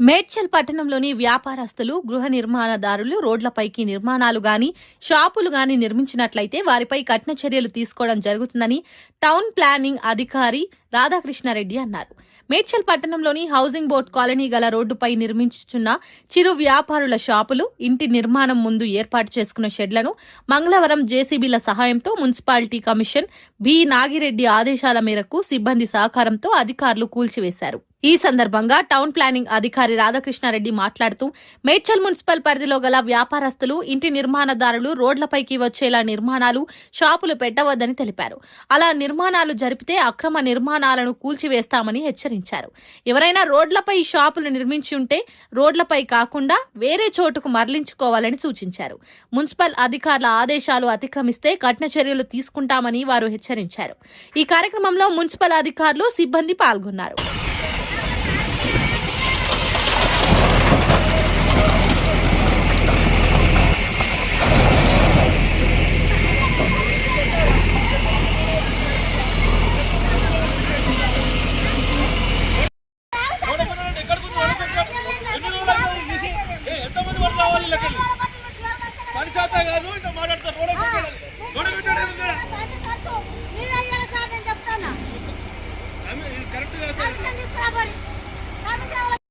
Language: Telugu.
మేడ్చల్ పట్టణంలోని వ్యాపారస్తులు గృహ నిర్మాణదారులు రోడ్లపైకి నిర్మాణాలు గాని షాపులు గాని నిర్మించినట్లయితే వారిపై కఠిన చర్యలు తీసుకోవడం జరుగుతుందని టౌన్ ప్లానింగ్ అధికారి రాధాకృష్ణారెడ్డి అన్నారు. మేడ్చల్ పట్టణంలోని హౌసింగ్ బోర్డ్ కాలనీ గల రోడ్డుపై నిర్మించుచున్న చిరు వ్యాపారుల షాపులు ఇంటి నిర్మాణం ముందు ఏర్పాటు చేసుకున్న షెడ్లను మంగళవారం జేసీబీల సహాయంతో మున్సిపాలిటీ కమిషన్ బి. నాగిరెడ్డి ఆదేశాల మేరకు సిబ్బంది సహకారంతో అధికారులు కూల్చివేశారు. ఈ సందర్భంగా టౌన్ ప్లానింగ్ అధికారి రాధాకృష్ణారెడ్డి మాట్లాడుతూ మేడ్చల్ మున్సిపల్ పరిధిలో గల వ్యాపారస్తులు ఇంటి నిర్మాణదారులు రోడ్లపైకి వచ్చేలా నిర్మాణాలు షాపులు పెట్టవద్దని తెలిపారు. అలా నిర్మాణాలు జరిపితే అక్రమ నిర్మాణాలను కూల్చివేస్తామని హెచ్చరించారు. ఎవరైనా రోడ్లపై షాపులు నిర్మించి ఉంటే రోడ్లపై కాకుండా వేరే చోటుకు మరలించుకోవాలని సూచించారు. మున్సిపల్ అధికారుల ఆదేశాలు అతిక్రమిస్తే కఠిన చర్యలు తీసుకుంటామని వారు హెచ్చరించారు. ఈ కార్యక్రమంలో మున్సిపల్ అధికారులు సిబ్బంది పాల్గొన్నారు. కావాలి వీళ్ళకి పని చేత కాదు ఇంకా మాట్లాడతారు.